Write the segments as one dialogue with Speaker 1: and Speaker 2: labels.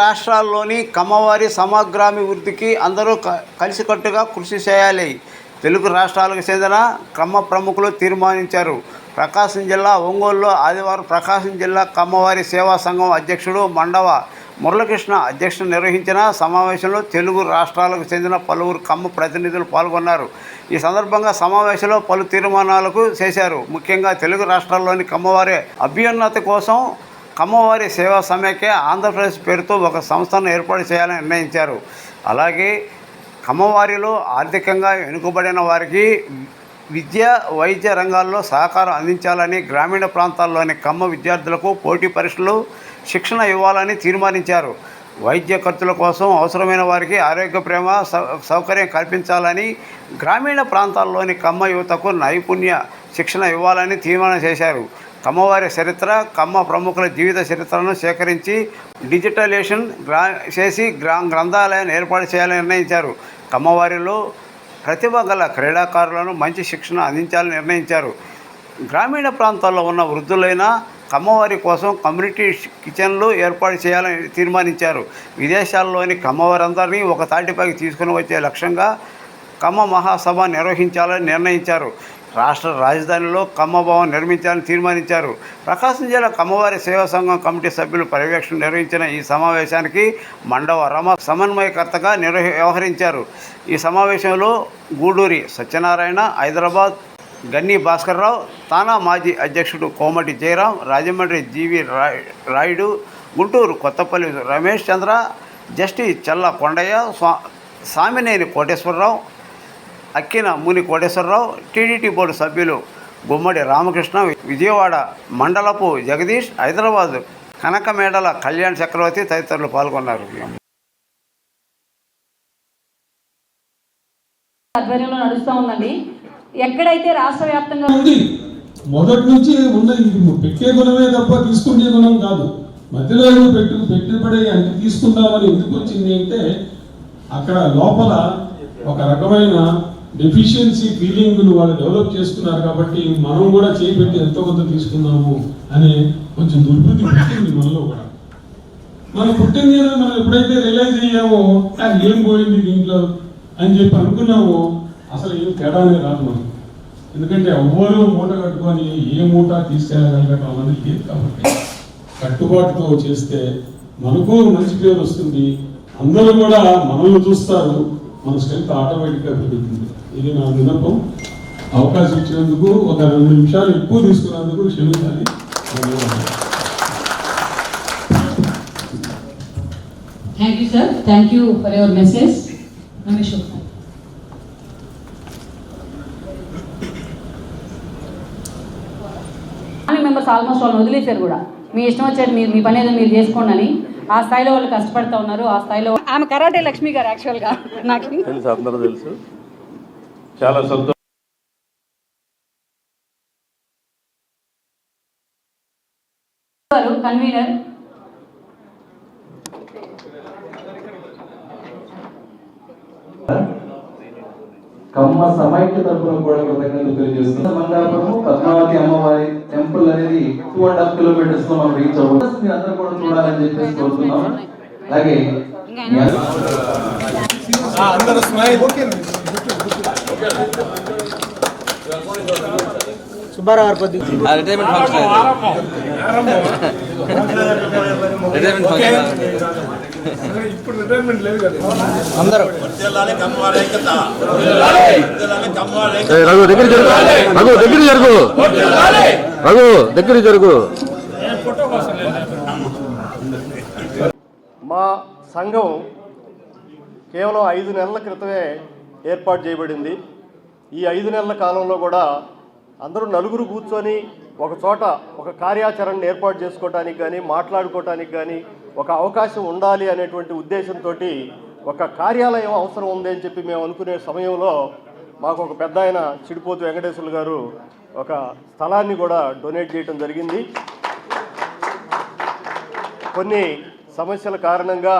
Speaker 1: రాష్ట్రాల్లోని కమ్మవారి సమగ్రాభివృద్ధికి అందరూ క- కలిసికట్టుగా కృషి చేయాలి. తెలుగు రాష్ట్రాలకు చెందిన క్రమ ప్రముఖులు తీర్మానించారు. ప్రకాశం జిల్లా ఒంగోలులో ఆదివారం ప్రకాశం జిల్లా కమ్మవారి సేవా సంఘం అధ్యక్షుడు మండవ మురళకృష్ణ అధ్యక్షుడు నిర్వహించిన సమావేశంలో తెలుగు రాష్ట్రాలకు చెందిన పలువురు కమ్మ ప్రతినిధులు పాల్గొన్నారు. ఈ సందర్భంగా సమావేశంలో పలు తీర్మానాలకు చేశారు. ముఖ్యంగా తెలుగు రాష్ట్రాల్లోని కమ్మవారి అభ్యున్నతి కోసం కమ్మవారి సేవా సమైక్య ఆంధ్రప్రదేశ్ పేరుతో ఒక సంస్థను ఏర్పాటు చేయాలని నిర్ణయించారు. అలాగే కమ్మవారిలో ఆర్థికంగా వెనుకబడిన వారికి విద్య వైద్య రంగాల్లో సహకారం అందించాలని గ్రామీణ ప్రాంతాల్లోని కమ్మ విద్యార్థులకు పోటీ పరీక్షలు శిక్షణ ఇవ్వాలని తీర్మానించారు. వైద్య ఖర్చుల కోసం అవసరమైన వారికి ఆరోగ్య ప్రేమ సౌ సౌకర్యం కల్పించాలని గ్రామీణ ప్రాంతాల్లోని కమ్మ యువతకు నైపుణ్య శిక్షణ ఇవ్వాలని తీర్మానం చేశారు. కమ్మవారి చరిత్ర కమ్మ ప్రముఖుల జీవిత చరిత్రను సేకరించి డిజిటలైజేషన్ గ్రా చేసి గ్రా గ్రంథాలయాన్ని ఏర్పాటు చేయాలని నిర్ణయించారు. కమ్మవారిలో ప్రతిభ గల క్రీడాకారులను మంచి శిక్షణ అందించాలని నిర్ణయించారు. గ్రామీణ ప్రాంతాల్లో ఉన్న వృద్ధులైన కమ్మవారి కోసం కమ్యూనిటీ కిచెన్లు ఏర్పాటు చేయాలని తీర్మానించారు. విదేశాల్లోని కమ్మవారందరినీ ఒక తాటిపైకి తీసుకుని వచ్చే లక్ష్యంగా కమ్మ మహాసభ నిర్వహించాలని నిర్ణయించారు. రాష్ట్ర రాజధానిలో కమ్మభవన్ నిర్మించాలని తీర్మానించారు. ప్రకాశం జిల్లా కమ్మవారి సేవా సంఘం కమిటీ సభ్యులు పర్యవేక్షణ నిర్వహించిన ఈ సమావేశానికి మండవ రమ సమన్వయకర్తగా నిర్వహ వ్యవహరించారు. ఈ సమావేశంలో గూడూరి సత్యనారాయణ హైదరాబాద్ గన్ని భాస్కర్రావు తానా మాజీ అధ్యక్షుడు కోమటి జయరాం రాజమండ్రి జీవి రాయుడు గుంటూరు కొత్తపల్లి రమేష్ చంద్ర జస్టిస్ చల్ల కొండయ్య స్వా సామినేని కోటేశ్వరరావు అక్కిన ముని కోటేశ్వరరావు టీడీటీ బోర్డు సభ్యులు గుమ్మడి రామకృష్ణ విజయవాడ మండలపు జగదీష్ హైదరాబాద్ కనకమేడల కళ్యాణ్ చక్రవర్తి తదితరులు పాల్గొన్నారు.
Speaker 2: ఆధ్వర్యంలో నడుస్తూ ఉందండి. ఎక్కడైతే రాష్ట్ర వ్యాప్తంగా
Speaker 3: ఉంది. మొదటి నుంచి పెట్టే గుణమే తప్ప తీసుకునే గుణం కాదు. మధ్యలో పెట్టు పెట్టుబడి అంటే తీసుకుందామని ఎందుకు వచ్చింది అంటే అక్కడ లోపల ఒక రకమైన డెఫిషియన్సీ ఫీలింగ్ను వాళ్ళు డెవలప్ చేసుకున్నారు కాబట్టి మనం కూడా చేపెట్టి ఎంతో కొంత తీసుకుందాము అనే కొంచెం దుర్బుద్ధి పుట్టింది మనలో కూడా. మనం పుట్టింది మనం ఎప్పుడైతే రియలైజ్ అయ్యామో ఏం పోయింది దీంట్లో అని చెప్పి అనుకున్నామో అసలు ఏం తేడానే రాదు మనం ఎందుకంటే ఎవ్వరూ మూట కట్టుకొని ఏ మూట తీసుకెళ్ళగలగటం అనేది లేదు కాబట్టి. కట్టుబాటుతో చేస్తే మనకు మంచి పేరు వస్తుంది. అందరూ కూడా మనల్ని చూస్తారు. మన స్ట్రెంత్ ఆటోమేటిక్గా పెరుగుతుంది. ఇది నా విన్నపం అవకాశం ఇచ్చినందుకు ఒక రెండు నిమిషాలు ఎక్కువ తీసుకున్నందుకు క్షమించాలి.
Speaker 2: Thank you sir thank you for your message Ramesh family members almost వాళ్ళని వదిలేశారు కూడా. మీ ఇష్టం వచ్చేది మీరు మీ పని ఏదో మీరు చేసుకోండి అని. ఆ స్థాయిలో వాళ్ళు కష్టపడతా ఉన్నారు. ఆ స్థాయిలో ఆమె కరాటే లక్ష్మి గారు యాక్చువల్గా నాకు.
Speaker 4: తెలుసు అందరూ తెలుసు. చాలా సంతోషం.
Speaker 2: కన్వీనర్.
Speaker 5: కమ్మ సమైక్య తరపున కూడా కృతజ్ఞతలు తెలియజేస్తున్నాం. మంగాపురము పద్మావతి అమ్మవారి టెంపుల్ అనేది టూ అండ్ హాఫ్ కిలోమీటర్స్లో మనం రీచ్ అవ్వడం మీరు అందరూ కూడా చూడాలని చెప్పేసి కోరుతున్నాం. అలాగే మీ అందరూ-
Speaker 6: రిటైర్మెంట్ ఫంక్షన్ రిటైర్మెంట్ ఫంక్షన్ అందరూ
Speaker 4: రఘు దగ్గర జరుగు. రఘు దగ్గర జరుగు. రఘు దగ్గర జరుగు.
Speaker 7: మా సంఘం కేవలం ఐదు నెలల క్రితమే ఏర్పాటు చేయబడింది. ఈ ఐదు నెలల కాలంలో కూడా అందరూ నలుగురు కూర్చొని ఒక చోట ఒక కార్యాచరణను ఏర్పాటు చేసుకోవటానికి కానీ మాట్లాడుకోవటానికి కానీ ఒక అవకాశం ఉండాలి అనేటువంటి ఉద్దేశంతో ఒక కార్యాలయం అవసరం ఉంది అని చెప్పి మేము అనుకునే సమయంలో మాకు ఒక పెద్ద ఆయన చిడిపోతు వెంకటేశ్వర్లు గారు ఒక స్థలాన్ని కూడా డొనేట్ చేయడం జరిగింది. కొన్ని సమస్యల కారణంగా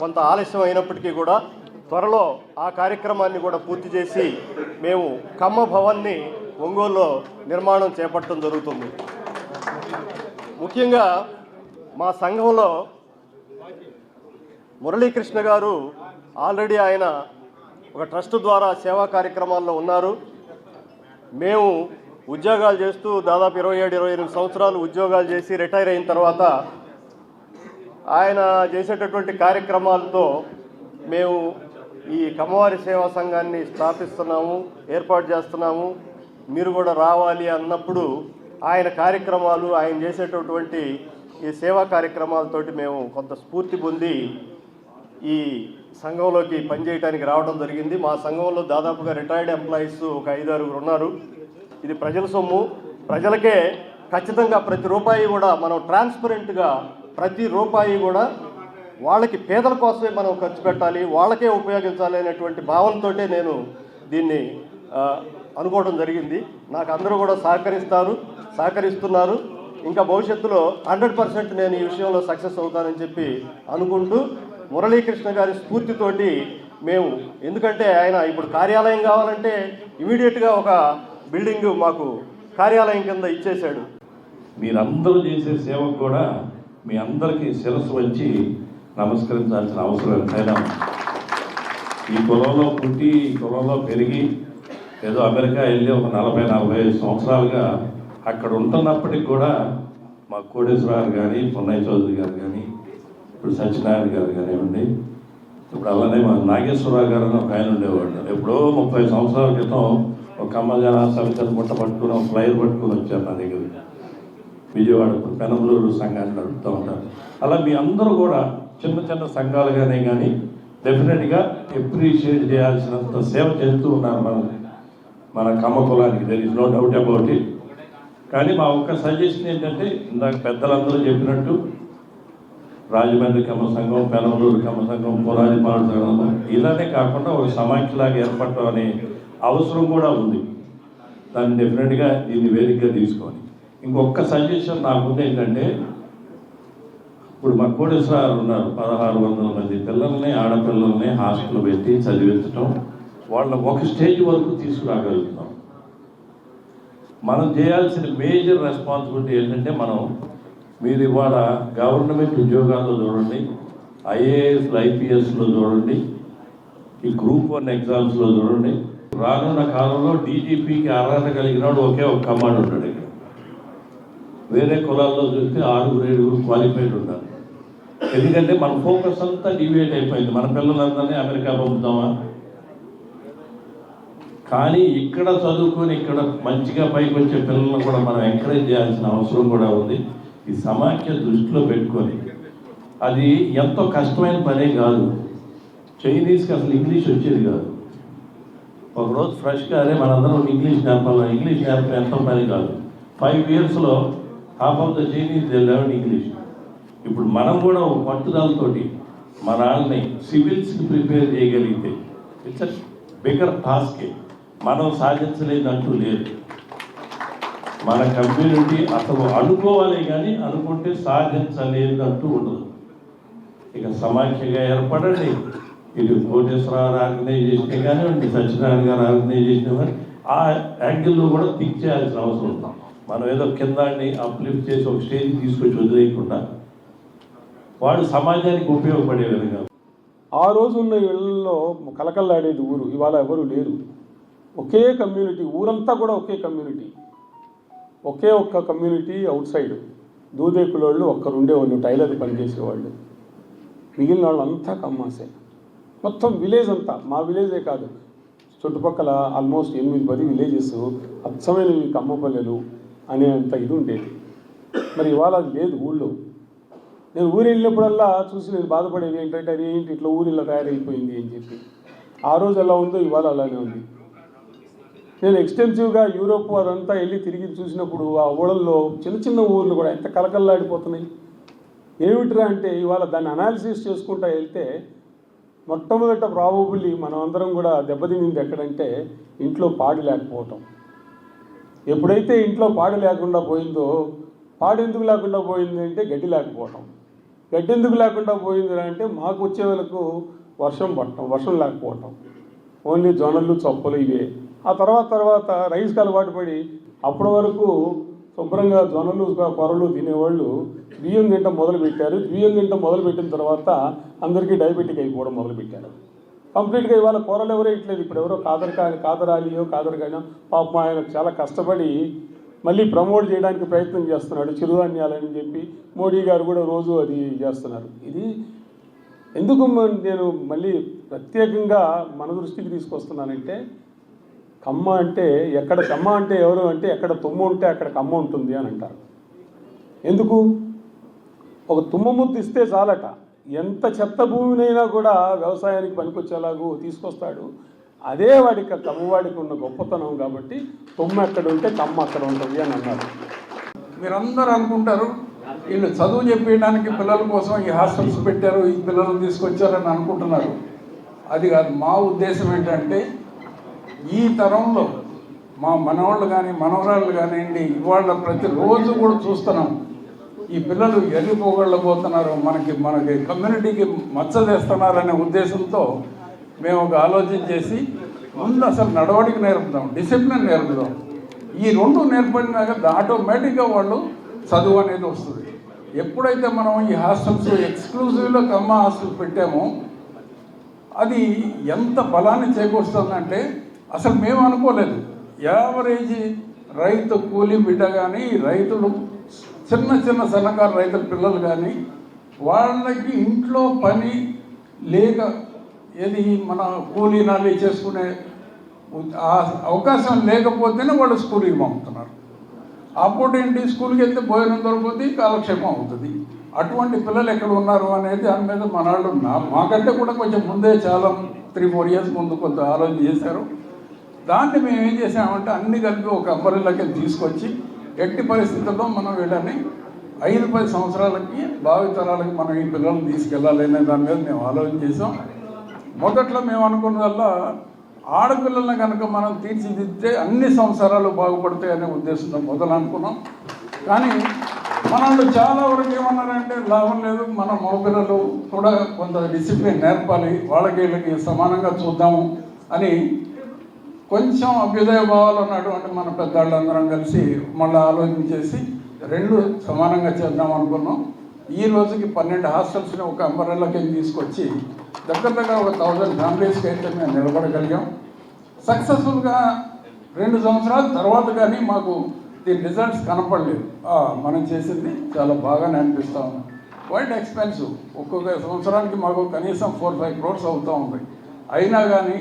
Speaker 7: కొంత ఆలస్యం అయినప్పటికీ కూడా త్వరలో ఆ కార్యక్రమాన్ని కూడా పూర్తి చేసి మేము కమ్మ భవన్ని ఒంగోలులో నిర్మాణం చేపట్టడం జరుగుతుంది. ముఖ్యంగా మా సంఘంలో మురళీకృష్ణ గారు ఆల్రెడీ ఆయన ఒక ట్రస్ట్ ద్వారా సేవా కార్యక్రమాల్లో ఉన్నారు. మేము ఉద్యోగాలు చేస్తూ దాదాపు ఇరవై ఏడు ఇరవై ఎనిమిది సంవత్సరాలు ఉద్యోగాలు చేసి రిటైర్ అయిన తర్వాత ఆయన చేసేటటువంటి కార్యక్రమాలతో మేము ఈ కమ్మవారి సేవా సంఘాన్ని స్థాపిస్తున్నాము ఏర్పాటు చేస్తున్నాము. మీరు కూడా రావాలి అన్నప్పుడు ఆయన కార్యక్రమాలు ఆయన చేసేటటువంటి ఈ సేవా కార్యక్రమాలతోటి మేము కొంత స్ఫూర్తి పొంది ఈ సంఘంలోకి పనిచేయడానికి రావడం జరిగింది. మా సంఘంలో దాదాపుగా రిటైర్డ్ ఎంప్లాయీస్ ఒక ఐదారుగురు ఉన్నారు. ఇది ప్రజల సొమ్ము. ప్రజలకే ఖచ్చితంగా ప్రతి రూపాయి కూడా మనం ట్రాన్స్పరెంట్గా ప్రతి రూపాయి కూడా వాళ్ళకి పేదల కోసమే మనం ఖర్చు పెట్టాలి వాళ్ళకే ఉపయోగించాలి అనేటువంటి భావనతోటే నేను దీన్ని అనుకోవడం జరిగింది. నాకు అందరూ కూడా సహకరిస్తారు సహకరిస్తున్నారు. ఇంకా భవిష్యత్తులో హండ్రెడ్ పర్సెంట్ నేను ఈ విషయంలో సక్సెస్ అవుతానని చెప్పి అనుకుంటూ మురళీకృష్ణ గారి స్ఫూర్తితోటి మేము ఎందుకంటే ఆయన ఇప్పుడు కార్యాలయం కావాలంటే ఇమీడియట్గా ఒక బిల్డింగ్ మాకు కార్యాలయం కింద ఇచ్చేశాడు.
Speaker 4: మీరందరూ చేసే సేవకు కూడా మీ అందరికీ శిరస్సు వచ్చి నమస్కరించాల్సిన అవసరం ఎంతైనా ఈ కులంలో పుట్టి ఈ కులంలో పెరిగి ఏదో అమెరికా వెళ్ళి ఒక నలభై నలభై ఐదు సంవత్సరాలుగా అక్కడ ఉంటున్నప్పటికి కూడా మా కోటేశ్వరరావు కానీ పొన్నయ్య చౌదరి గారు కానీ ఇప్పుడు సత్యనారాయణ గారు కానివ్వండి ఇప్పుడు అలానే మా నాగేశ్వరరావు గారు అని ఒక ఆయన ఉండేవాడు. ఎప్పుడో ముప్పై సంవత్సరాల క్రితం ఒక కమ్మజన సమితిని ముట్ట పట్టుకుని ఒక ఫ్లైర్ పట్టుకుని వచ్చారు నా దగ్గర విజయవాడ ఇప్పుడు పెనమలూరు సంఘాన్ని నడుపుతూ ఉంటారు. అలా మీ అందరూ కూడా చిన్న చిన్న సంఘాలుగానే కానీ డెఫినెట్గా ఎప్రిషియేట్ చేయాల్సినంత సేవ చేస్తూ ఉన్నారు మన. మన కమ్మ కులానికి there is no doubt about it కానీ మా ఒక్క సజెషన్ ఏంటంటే ఇందాక పెద్దలందరూ చెప్పినట్టు రాజమండ్రి కమ్మ సంఘం పెనమలూరు కమ్మ సంఘం పురాది సంఘం ఇలానే కాకుండా ఒక సమాఖ్యలాగా ఏర్పడటం అనే అవసరం కూడా ఉంది. దాన్ని డెఫినెట్గా దీన్ని వేదికగా తీసుకొని ఇంకొక సజెషన్ నాకుంది ఏంటంటే ఇప్పుడు మా కోటేశ్వరారు ఉన్నారు. పదహారు వందల మంది పిల్లల్ని ఆడపిల్లల్ని హాస్టల్ పెట్టి చదివించడం వాళ్ళని ఒక స్టేజ్ వరకు తీసుకురాగలుగుతాం మనం చేయాల్సిన మేజర్ రెస్పాన్సిబిలిటీ ఏంటంటే మనం మీరు ఇవాళ గవర్నమెంట్ ఉద్యోగాల్లో చూడండి ఐఏఎస్ ఐపీఎస్లో చూడండి ఈ గ్రూప్ వన్ ఎగ్జామ్స్లో చూడండి. రానున్న కాలంలో డీజీపీకి అర్హత కలిగిన వాడు ఒకే ఒక కమాండ్ ఉంటాడు ఇక్కడ. వేరే కులాల్లో చూస్తే ఆరుగురు ఏడుగురు క్వాలిఫైడ్ ఉంటారు ఎందుకంటే మన ఫోకస్ అంతా డివియేట్ అయిపోయింది. మన పిల్లలందరినీ అమెరికా పంపుతామా? కానీ ఇక్కడ చదువుకొని ఇక్కడ మంచిగా పైకి వచ్చే పిల్లలను కూడా మనం ఎంకరేజ్ చేయాల్సిన అవసరం కూడా ఉంది. ఈ సమాఖ్య దృష్టిలో పెట్టుకొని. అది ఎంతో కష్టమైన పనే కాదు. చైనీస్కి అసలు ఇంగ్లీష్ వచ్చేది కాదు. ఒకరోజు ఫ్రెష్గా అరే మనందరం ఇంగ్లీష్ నేర్పాలి? ఇంగ్లీష్ నేర్పడం ఎంతో పని కాదు. ఫైవ్ ఇయర్స్లో half of the Chinese they learn English ఇప్పుడు మనం కూడా ఒక పట్టుదలతోటి మన సివిల్స్కి ప్రిపేర్ చేయగలిగితే ఇట్స్ అ బిగర్ టాస్కే. మనం సాధించలేదంటూ లేదు. మన కమ్యూనిటీ అసలు అనుకోవాలి కానీ అనుకుంటే సాధించలేదంటూ ఉండదు. ఇక సమాఖ్యగా ఏర్పడండి. ఇటు కోటేశ్వరరావు ఆర్గనైజేషన్ కానివ్వండి సత్యనారాయణ గారు ఆర్గనైజేషన్ కానీ ఆ యాంగిల్లో కూడా థింక్ చేయాల్సిన అవసరం ఉంది. మనం ఏదో కింద అప్లిఫ్ట్ చేసి ఒక స్టేజ్ తీసుకొచ్చి వదిలేయకుండా వాడు సమాజానికి ఉపయోగపడే విధంగా.
Speaker 3: ఆ రోజున్న ఇళ్ళలో కలకల్లాడేది ఊరు ఇవాళ ఎవరు లేరు. ఒకే కమ్యూనిటీ ఊరంతా కూడా ఒకే కమ్యూనిటీ. ఒకే ఒక్క కమ్యూనిటీ అవుట్ సైడ్. దూదేకులోళ్ళు ఒక్కరు ఉండేవాళ్ళు టైలర్ పనిచేసేవాళ్ళు. మిగిలిన వాళ్ళు అంతా కమ్మాసే. మొత్తం విలేజ్ అంతా మా విలేజే కాదు. చుట్టుపక్కల ఆల్మోస్ట్ ఎనిమిది పది విలేజెస్ అచ్చమైనవి కమ్మపల్లెలు అనేంత ఇది ఉండేది. మరి ఇవాళ అది లేదు ఊళ్ళో. నేను ఊరు వెళ్ళినప్పుడల్లా చూసి నేను బాధపడేది ఏంటంటే అది ఏంటి ఇట్లా ఊరిలో తయారైపోయింది? అని చెప్పి. ఆ రోజు ఎలా ఉందో ఇవాళ అలానే ఉంది. నేను ఎక్స్టెన్సివ్గా యూరోప్ అదంతా వెళ్ళి తిరిగి చూసినప్పుడు ఆ ఊళ్ళల్లో చిన్న చిన్న ఊర్లు కూడా ఎంత కలకల్లాడిపోతున్నాయి. ఏమిట్రా అంటే ఇవాళ దాన్ని అనాలిసిస్ చేసుకుంటా వెళ్తే మొట్టమొదట ప్రాబబుల్లీ మనం అందరం కూడా దెబ్బతినింది ఎక్కడంటే ఇంట్లో పాడు లేకపోవటం. ఎప్పుడైతే ఇంట్లో పాడు లేకుండా పోయిందో పాడు ఎందుకు లేకుండా పోయిందంటే గడ్డి లేకపోవటం. గడ్డి ఎందుకు లేకుండా పోయింది అంటే మాకు వచ్చే వాళ్ళకు వర్షం పట్టడం వర్షం లేకపోవటం. ఓన్లీ జొన్నలు చొప్పలు ఇవే. ఆ తర్వాత తర్వాత రైస్కి అలవాటు పడి అప్పటి వరకు శుభ్రంగా జొన్నలు కొరలు తినేవాళ్ళు బియ్యం తింటం మొదలుపెట్టారు. బియ్యం తింటం మొదలుపెట్టిన తర్వాత అందరికీ డయాబెటిక్ అయిపోవడం మొదలు పెట్టారు కంప్లీట్గా ఇవాళ కూరలు ఎవరో ఇట్లేదు ఇప్పుడు ఎవరో కాదర్ కాదరాలియో కాదరకాయో పాపం ఆయన చాలా కష్టపడి మళ్ళీ ప్రమోట్ చేయడానికి ప్రయత్నం చేస్తున్నాడు చిరుధాన్యాలని చెప్పి మోడీ గారు కూడా రోజు అది చేస్తున్నారు. ఇది ఎందుకు నేను మళ్ళీ ప్రత్యేకంగా మన దృష్టికి తీసుకొస్తున్నానంటే కమ్మ అంటే ఎక్కడ కమ్మ అంటే ఎవరు అంటే ఎక్కడ తుమ్ము ఉంటే అక్కడ కమ్మ ఉంటుంది అని అంటారు. ఎందుకు? ఒక తుమ్మ ముద్దు ఇస్తే చాలట. ఎంత చెత్త భూమినైనా కూడా వ్యవసాయానికి పనికొచ్చేలాగూ తీసుకొస్తాడు. అదే వాడికి కమ్మవాడికి ఉన్న గొప్పతనం కాబట్టి తొమ్మ అక్కడ ఉంటే కమ్మ అక్కడ ఉంటుంది అని అన్నారు.
Speaker 8: మీరందరూ అనుకుంటారు వీళ్ళు చదువు చెప్పేయడానికి పిల్లల కోసం ఈ హాస్టల్స్ పెట్టారు ఈ పిల్లలను తీసుకొచ్చారని అనుకుంటున్నారు. అది కాదు మా ఉద్దేశం ఏంటంటే ఈ తరంలో మా మనవాళ్ళు కానీ మనవరాళ్ళు కానివ్వండి ఇవాళ ప్రతిరోజు కూడా చూస్తున్నాం ఈ పిల్లలు ఎల్లి పోగొళ్ళబోతున్నారు మనకి మనకి కమ్యూనిటీకి మచ్చలేస్తున్నారనే ఉద్దేశంతో మేము ఒక ఆలోచన చేసి ముందు అసలు నడవడికి నేర్పుదాం డిసిప్లిన్ నేర్పుదాం. ఈ రెండు నేర్పడినాక ఆటోమేటిక్గా వాళ్ళు చదువు అనేది వస్తుంది. ఎప్పుడైతే మనం ఈ హాస్టల్స్ ఎక్స్క్లూజివ్లో కమ్మ హాస్టల్ పెట్టామో అది ఎంత బలాన్ని చేకూరుస్తుందంటే అసలు మేము అనుకోలేదు. యావరేజ్ రైతు కూలి బిడ్డ కానీ రైతులు చిన్న చిన్న సన్నకారు రైతుల పిల్లలు కానీ వాళ్ళకి ఇంట్లో పని లేక ఏది మన కూలీ నాలి చేసుకునే అవకాశం లేకపోతేనే వాళ్ళు స్కూల్కి పంపుతున్నారు. అప్పుడు ఏంటి? స్కూల్కి వెళ్తే భోజనం దొరుకుతుంది కాలక్షేపం అవుతుంది. అటువంటి పిల్లలు ఎక్కడ ఉన్నారు అనేది దాని మీద మన వాళ్ళు మాకంటే కూడా కొంచెం ముందే చాలా త్రీ ఫోర్ ఇయర్స్ ముందు కొంత ఆలోచన చేశారు. దాన్ని మేము ఏం చేసామంటే అన్ని కలిపి ఒక అంబరిలోకి తీసుకొచ్చి ఎట్టి పరిస్థితుల్లో మనం వీళ్ళని ఐదు పది సంవత్సరాలకి భావితరాలకి మనం ఈ పిల్లల్ని తీసుకెళ్ళాలి అనే దాని మీద మేము ఆలోచన చేసాం మొదట్లో మేము అనుకున్నదల్లా ఆడపిల్లల్ని కనుక మనం తీర్చిదిద్దితే అన్ని సంవత్సరాలు బాగుపడతాయి అనే ఉద్దేశంతో మొదలు అనుకున్నాం. కానీ మనల్ని చాలా వరకు ఏమన్నారంటే లాభం లేదు మన మగపిల్లలు కూడా కొంత డిసిప్లిన్ నేర్పాలి వాళ్ళకి వీళ్ళకి సమానంగా చూద్దాము అని కొంచెం అభ్యుదయ భావాలు ఉన్నటువంటి మన పెద్దవాళ్ళందరం కలిసి మళ్ళీ ఆలోచన చేసి రెండు సమానంగా చేద్దాం అనుకున్నాం. ఈ రోజుకి పన్నెండు హాస్టల్స్ని ఒక అంబరెల్లా కింద తీసుకొచ్చి దగ్గర దగ్గర ఒక థౌజండ్ ఫ్యామిలీస్కి అయితే మేము నిలబడగలిగాం. సక్సెస్ఫుల్గా రెండు సంవత్సరాల తర్వాత కానీ మాకు ది రిజల్ట్స్ కనపడలేదు. మనం చేసింది చాలా బాగానే అనిపిస్తూ ఉంది. క్వైట్ ఎక్స్పెన్స్ ఒక్కొక్క సంవత్సరానికి మాకు కనీసం ఫోర్ ఫైవ్ క్రోర్స్ అవుతూ ఉంది. అయినా కానీ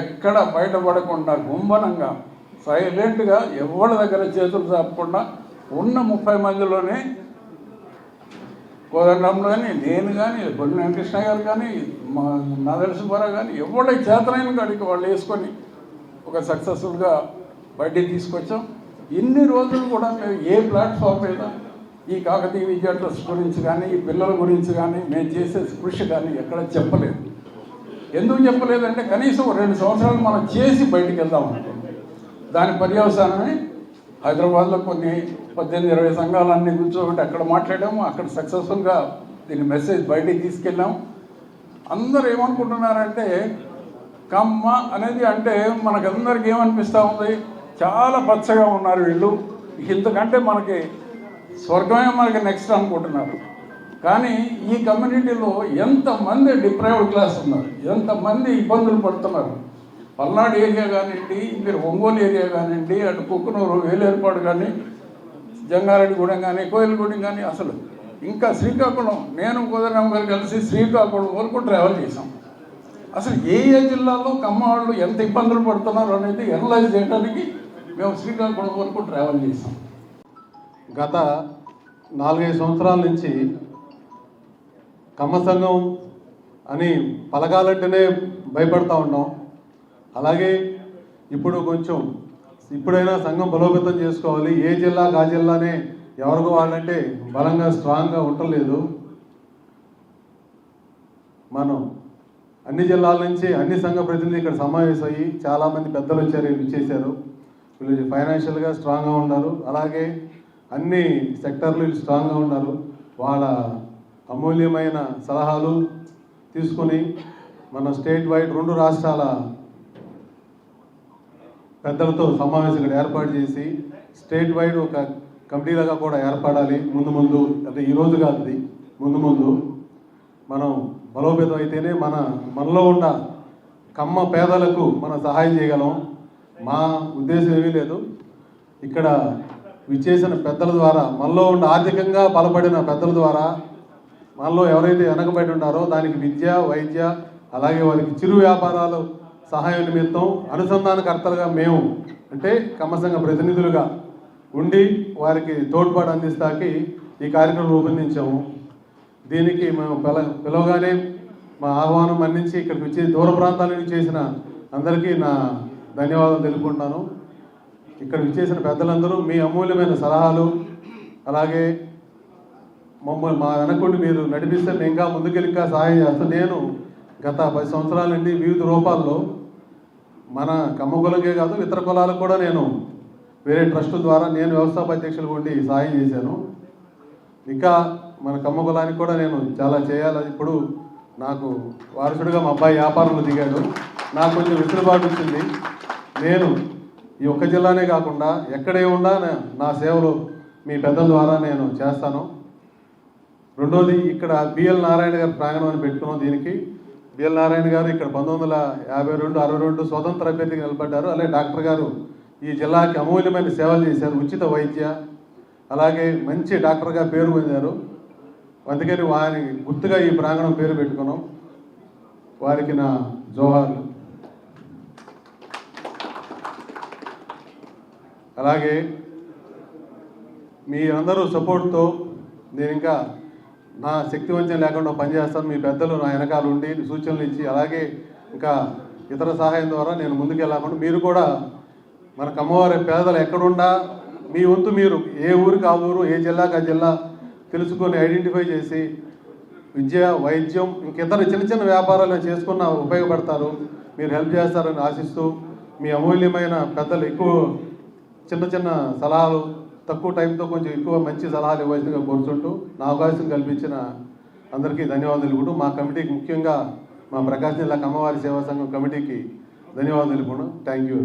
Speaker 8: ఎక్కడ బయటపడకుండా గుంభనంగా సైలెంట్గా ఎవరి దగ్గర చేతులు చాపకుండా ఉన్న ముప్పై మందిలోనే కోదండంలో కానీ నేను కానీ బొడ్డు వెంకృష్ణ గారు కానీ మా నాదల సుబ్బారావు కానీ ఎవరి చేతనైన కాడికి వాళ్ళు వేసుకొని ఒక సక్సెస్ఫుల్గా బయటికి తీసుకొచ్చాం. ఇన్ని రోజులు కూడా మేము ఏ ప్లాట్ఫామ్ మీద ఈ కాకతీయ విద్యా ట్రస్ట్ గురించి కానీ ఈ పిల్లల గురించి కానీ మేము చేసే కృషి కానీ ఎక్కడ చెప్పలేదు. ఎందుకు చెప్పలేదంటే కనీసం రెండు సంవత్సరాలు మనం చేసి బయటికి వెళ్దాం అనుకుంటాం దాని పర్యవసానమే హైదరాబాద్లో కొన్ని పద్దెనిమిది ఇరవై సంఘాలన్నీ కూర్చోబెట్టి అక్కడ మాట్లాడాము. అక్కడ సక్సెస్ఫుల్గా దీని మెసేజ్ బయటికి తీసుకెళ్ళాం. అందరూ ఏమనుకుంటున్నారంటే కమ్మ అనేది అంటే మనకందరికి ఏమనిపిస్తూ ఉంది? చాలా పచ్చగా ఉన్నారు వీళ్ళు. ఇంతకంటే మనకి స్వర్గమే మనకి నెక్స్ట్ అనుకుంటున్నారు. కానీ ఈ కమ్యూనిటీలో ఎంతమంది డిప్రైవ్డ్ క్లాస్ ఉన్నారు? ఎంతమంది ఇబ్బందులు పడుతున్నారు? పల్నాడు ఏరియా కానివ్వండి మీరు ఒంగోలు ఏరియా కానివ్వండి అటు కుక్కునూరు వేలేర్పాడు కానీ జంగారెడ్డిగూడెం కానీ కోయిలగూడెం కానీ అసలు ఇంకా శ్రీకాకుళం నేను కుదరరామ్ గారు కలిసి శ్రీకాకుళం వరకు ట్రావెల్ చేసాం అసలు ఏ ఏ జిల్లాలో కమ్మ వాళ్ళు ఎంత ఇబ్బందులు పడుతున్నారు అనేది ఎనలైజ్ చేయడానికి మేము శ్రీకాకుళం వరకు ట్రావెల్ చేసాం
Speaker 7: గత నాలుగైదు సంవత్సరాల నుంచి కమ్మ సంఘం అని పలకాలంటేనే భయపడతా ఉన్నాం. అలాగే ఇప్పుడు కొంచెం ఇప్పుడైనా సంఘం బలోపేతం చేసుకోవాలి. ఏ జిల్లాకు ఆ జిల్లానే ఎవరికి వాళ్ళంటే బలంగా స్ట్రాంగ్గా ఉండలేదు. మనం అన్ని జిల్లాల నుంచి అన్ని సంఘ ప్రతినిధులు ఇక్కడ సమావేశమయ్యి చాలామంది పెద్దలు వచ్చారు ఇచ్చేశారు వీళ్ళు ఫైనాన్షియల్గా స్ట్రాంగ్గా ఉన్నారు. అలాగే అన్ని సెక్టర్లు వీళ్ళు స్ట్రాంగ్గా ఉన్నారు. వాళ్ళ అమూల్యమైన సలహాలు తీసుకొని మన స్టేట్ వైడ్ రెండు రాష్ట్రాల పెద్దలతో సమావేశం ఇక్కడ ఏర్పాటు చేసి స్టేట్ వైడ్ ఒక
Speaker 9: కమిటీలాగా కూడా ఏర్పడాలి. ముందు ముందు అంటే ఈరోజు కాదు ఇది. ముందు ముందు మనం బలోపేతం అయితేనే మన మనలో ఉన్న కమ్మ పేదలకు మనం సహాయం చేయగలం. మా ఉద్దేశం ఏమీ లేదు. ఇక్కడ విచ్చేసిన పెద్దల ద్వారా మనలో ఉన్న ఆర్థికంగా బలపడిన పెద్దల ద్వారా మనలో ఎవరైతే వెనకబడి ఉన్నారో దానికి విద్య వైద్య అలాగే వారికి చిరు వ్యాపారాలు సహాయం నిమిత్తం అనుసంధానకర్తలుగా మేము అంటే కమ్మసంఘ ప్రతినిధులుగా ఉండి వారికి తోడ్పాటు అందిస్తాకి ఈ కార్యక్రమం రూపొందించాము. దీనికి మేము పిల పిలవగానే మా ఆహ్వానం మన్నించి ఇక్కడికి వచ్చి దూర ప్రాంతాల నుంచి చేసిన అందరికీ నా ధన్యవాదాలు తెలుపుకుంటున్నాను ఇక్కడ విచ్చేసిన పెద్దలందరూ మీ అమూల్యమైన సలహాలు అలాగే మమ్మల్ని మా వెనకుండి మీరు నడిపిస్తే మేము ఇంకా ముందుకెళ్ళి ఇంకా సహాయం చేస్తాం. నేను గత పది సంవత్సరాల నుండి వివిధ రూపాల్లో మన కమ్మ కులంకే కాదు ఇతర కులాలకు కూడా నేను వేరే ట్రస్ట్ ద్వారా నేను వ్యవస్థాపధ్యక్షులు ఉండి సాయం చేశాను. ఇంకా మన కమ్మ కులానికి కూడా నేను చాలా చేయాలని ఇప్పుడు నాకు వారసుడిగా మా అబ్బాయి వ్యాపారంలో దిగాడు. నాకు కొంచెం వెసులుబాటు వచ్చింది. నేను ఈ ఒక్క జిల్లానే కాకుండా ఎక్కడే ఉన్నా నా- నా సేవలు మీ పెద్దల ద్వారా నేను చేస్తాను. రెండోది ఇక్కడ బిఎల్ నారాయణ గారి ప్రాంగణం అని పెట్టుకున్నాం దీనికి. బిఎల్ నారాయణ గారు ఇక్కడ పంతొమ్మిది వందల యాభై రెండు అరవై రెండు స్వతంత్ర అభ్యర్థిగా నిలబడ్డారు. అలాగే డాక్టర్ గారు ఈ జిల్లాకి అమూల్యమైన సేవలు చేశారు. ఉచిత వైద్య అలాగే మంచి డాక్టర్గా పేరు పొందారు. అందుకని వారి గుర్తుగా ఈ ప్రాంగణం పేరు పెట్టుకున్నాం వారికి నా జోహార్లు. అలాగే మీ అందరూ సపోర్ట్తో నేను ఇంకా నా శక్తి వంచం లేకుండా పనిచేస్తాను మీ పెద్దలు నా వెనకాల ఉండి సూచనలు ఇచ్చి అలాగే ఇంకా ఇతర సహాయం ద్వారా నేను ముందుకెళ్ళకుండా మీరు కూడా మన కమ్మవారి పేదలు ఎక్కడున్నా మీ వంతు మీరు ఏ ఊరికి ఆ ఊరు ఏ జిల్లాకి ఆ జిల్లా తెలుసుకొని ఐడెంటిఫై చేసి విద్య వైద్యం ఇంకితర చిన్న చిన్న వ్యాపారాలు చేసుకున్న ఉపయోగపడతారు. మీరు హెల్ప్ చేస్తారని ఆశిస్తూ మీ అమూల్యమైన పెద్దలు ఎక్కువ చిన్న చిన్న సలహాలు తక్కువ టైంతో కొంచెం ఎక్కువ మంచి సలహాలు ఇవ్వాల్సిందిగా కోరుచుంటూ నా అవకాశం కల్పించిన అందరికీ ధన్యవాదాలు కూడా మా కమిటీకి ముఖ్యంగా మా ప్రకాశం జిల్లా అమ్మవారి సేవా సంఘం కమిటీకి ధన్యవాదాలు కూడా థ్యాంక్ యూ